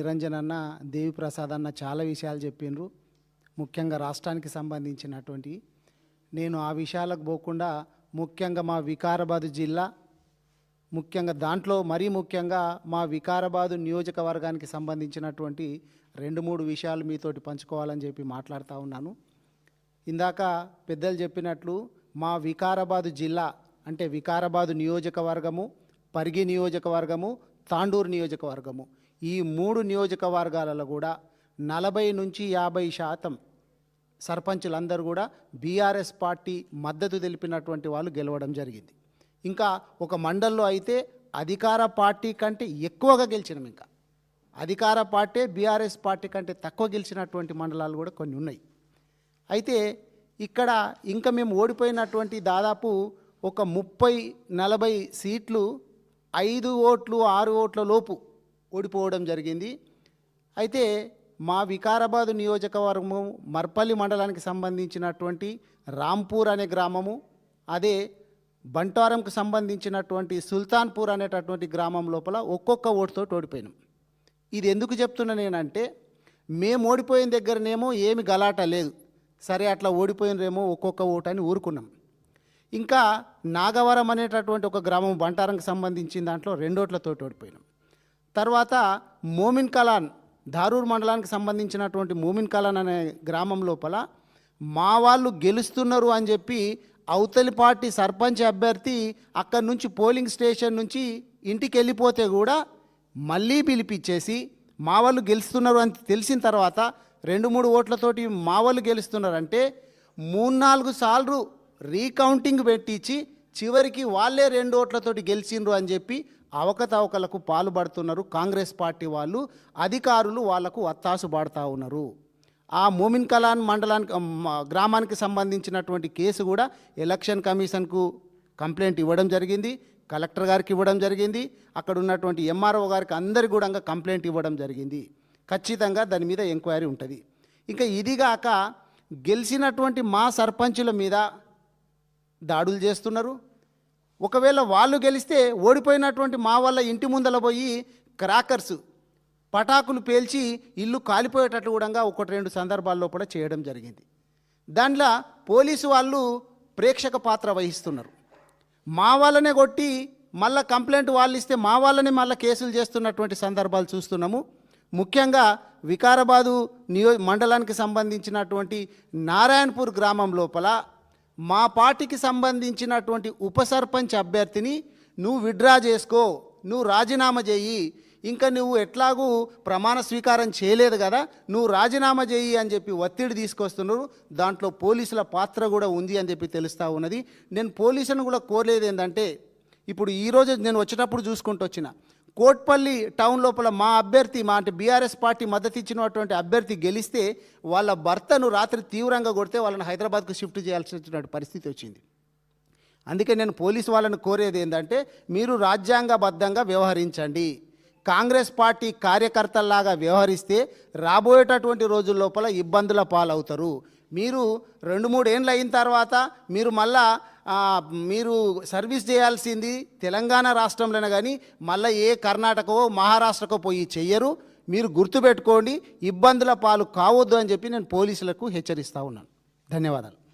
నిరంజన్ అన్న దేవిప్రసాద్ అన్న చాలా విషయాలు చెప్పిండ్రు. ముఖ్యంగా రాష్ట్రానికి సంబంధించినటువంటి. నేను ఆ విషయాలకు పోకుండా ముఖ్యంగా మా వికారాబాదు జిల్లా ముఖ్యంగా దాంట్లో మరీ ముఖ్యంగా మా వికారాబాదు నియోజకవర్గానికి సంబంధించినటువంటి రెండు మూడు విషయాలు మీతోటి పంచుకోవాలని చెప్పి మాట్లాడుతూ ఉన్నాను. ఇందాక పెద్దలు చెప్పినట్లు మా వికారాబాదు జిల్లా అంటే వికారాబాదు నియోజకవర్గము పరిగి నియోజకవర్గము తాండూరు నియోజకవర్గము. ఈ మూడు నియోజకవర్గాలలో కూడా నలభై నుంచి యాభై శాతం సర్పంచులందరూ కూడా బీఆర్ఎస్ పార్టీ మద్దతు తెలిపినటువంటి వాళ్ళు గెలవడం జరిగింది. ఇంకా ఒక మండల్లో అయితే అధికార పార్టీ కంటే ఎక్కువగా గెలిచినాం ఇంకా. అధికార పార్టీ బీఆర్ఎస్ పార్టీ కంటే తక్కువ గెలిచినటువంటి మండలాలు కూడా కొన్ని ఉన్నాయి. అయితే ఇక్కడ ఇంకా మేము ఓడిపోయినటువంటి దాదాపు ఒక ముప్పై నలభై సీట్లు ఐదు ఓట్లు ఆరు ఓట్ల లోపు ఓడిపోవడం జరిగింది. అయితే మా వికారాబాదు నియోజకవర్గము మర్పల్లి మండలానికి సంబంధించినటువంటి రాంపూర్ అనే గ్రామము అదే బంటారంకు సంబంధించినటువంటి సుల్తాన్పూర్ అనేటటువంటి గ్రామం లోపల ఒక్కొక్క ఓటుతో ఓడిపోయినాం. ఇది ఎందుకు చెప్తున్నా నేనంటే మేము ఓడిపోయిన దగ్గరనేమో ఏమి గలాట లేదు. సరే అట్లా ఓడిపోయినరేమో ఒక్కొక్క ఓటు అని ఊరుకున్నాం. ఇంకా నాగవరం అనేటటువంటి ఒక గ్రామం బంటారంకి సంబంధించిన దాంట్లో రెండోట్లతో ఓడిపోయినాం. తర్వాత మోమిన్ కలాన్ ధారూర్ మండలానికి సంబంధించినటువంటి మోమిన్ కలాన్ అనే గ్రామం లోపల మా వాళ్ళు గెలుస్తున్నారు అని చెప్పి అవతలి పార్టీ సర్పంచ్ అభ్యర్థి అక్కడి నుంచి పోలింగ్ స్టేషన్ నుంచి ఇంటికి వెళ్ళిపోతే కూడా మళ్ళీ పిలిపించేసి మా వాళ్ళు గెలుస్తున్నారు అని తెలిసిన తర్వాత రెండు మూడు ఓట్లతోటి మా వాళ్ళు గెలుస్తున్నారంటే మూడు నాలుగు సార్లు రీకౌంటింగ్ పెట్టించి చివరికి వాళ్ళే రెండు ఓట్లతోటి గెలిచిండ్రు అని చెప్పి అవకతవకలకు పాల్పడుతున్నారు కాంగ్రెస్ పార్టీ వాళ్ళు అధికారులు వాళ్ళకు వత్తాసు పాడుతూ ఉన్నారు. ఆ మోమిన్ కలాన్ మండలానికి గ్రామానికి సంబంధించినటువంటి కేసు కూడా ఎలక్షన్ కమిషన్కు కంప్లైంట్ ఇవ్వడం జరిగింది కలెక్టర్ గారికి ఇవ్వడం జరిగింది అక్కడ ఉన్నటువంటి ఎంఆర్ఓ గారికి అందరికి కూడా కంప్లైంట్ ఇవ్వడం జరిగింది. ఖచ్చితంగా దాని మీద ఎంక్వైరీ ఉంటుంది. ఇంకా ఇదిగాక గెలిచినటువంటి మా సర్పంచుల మీద దాడులు చేస్తున్నారు. ఒకవేళ వాళ్ళు గెలిస్తే ఓడిపోయినటువంటి మా వాళ్ళ ఇంటి ముందల పోయి క్రాకర్స్ పటాకులు పేల్చి ఇల్లు కాలిపోయేటట్లు కూడా ఒకటి రెండు సందర్భాల్లో కూడా చేయడం జరిగింది. దాంట్లో పోలీసు వాళ్ళు ప్రేక్షక పాత్ర వహిస్తున్నారు. మా వాళ్ళనే కొట్టి మళ్ళా కంప్లైంట్ వాళ్ళు ఇస్తే మా వాళ్ళని మళ్ళీ కేసులు చేస్తున్నటువంటి సందర్భాలు చూస్తున్నాము. ముఖ్యంగా వికారాబాదు నియో మండలానికి సంబంధించినటువంటి నారాయణపూర్ గ్రామం లోపల మా పార్టీకి సంబంధించినటువంటి ఉప సర్పంచ్ అభ్యర్థిని నువ్వు విడ్రా చేసుకో నువ్వు రాజీనామా చేయి. ఇంకా నువ్వు ఎట్లాగూ ప్రమాణ స్వీకారం చేయలేదు కదా నువ్వు రాజీనామా చేయి అని చెప్పి ఒత్తిడి తీసుకొస్తున్నారు. దాంట్లో పోలీసుల పాత్ర కూడా ఉంది అని చెప్పి తెలుస్తూ ఉన్నది. నేను పోలీసులను కూడా కోరలేదు ఏంటంటే ఇప్పుడు ఈరోజు నేను వచ్చేటప్పుడు చూసుకుంటూ వచ్చిన కోట్పల్లి టౌన్ లోపల మా అభ్యర్థి మా అంటే బీఆర్ఎస్ పార్టీ మద్దతు ఇచ్చినటువంటి అభ్యర్థి గెలిస్తే వాళ్ళ భర్తను రాత్రి తీవ్రంగా కొడితే వాళ్ళని హైదరాబాద్కు షిఫ్ట్ చేయాల్సిన పరిస్థితి వచ్చింది. అందుకే నేను పోలీసు వాళ్ళని కోరేది ఏంటంటే మీరు రాజ్యాంగబద్ధంగా వ్యవహరించండి. కాంగ్రెస్ పార్టీ కార్యకర్తల్లాగా వ్యవహరిస్తే రాబోయేటటువంటి రోజుల లోపల ఇబ్బందుల పాలవుతారు. మీరు రెండు మూడేళ్ళు అయిన తర్వాత మీరు మళ్ళా మీరు సర్వీస్ చేయాల్సింది తెలంగాణ రాష్ట్రంలోనే కానీ మళ్ళీ ఏ కర్ణాటకో మహారాష్ట్రకో పోయి చెయ్యరు. మీరు గుర్తుపెట్టుకోండి ఇబ్బందుల పాలు కావద్దు అని చెప్పి నేను పోలీసులకు హెచ్చరిస్తూ ఉన్నాను. ధన్యవాదాలు.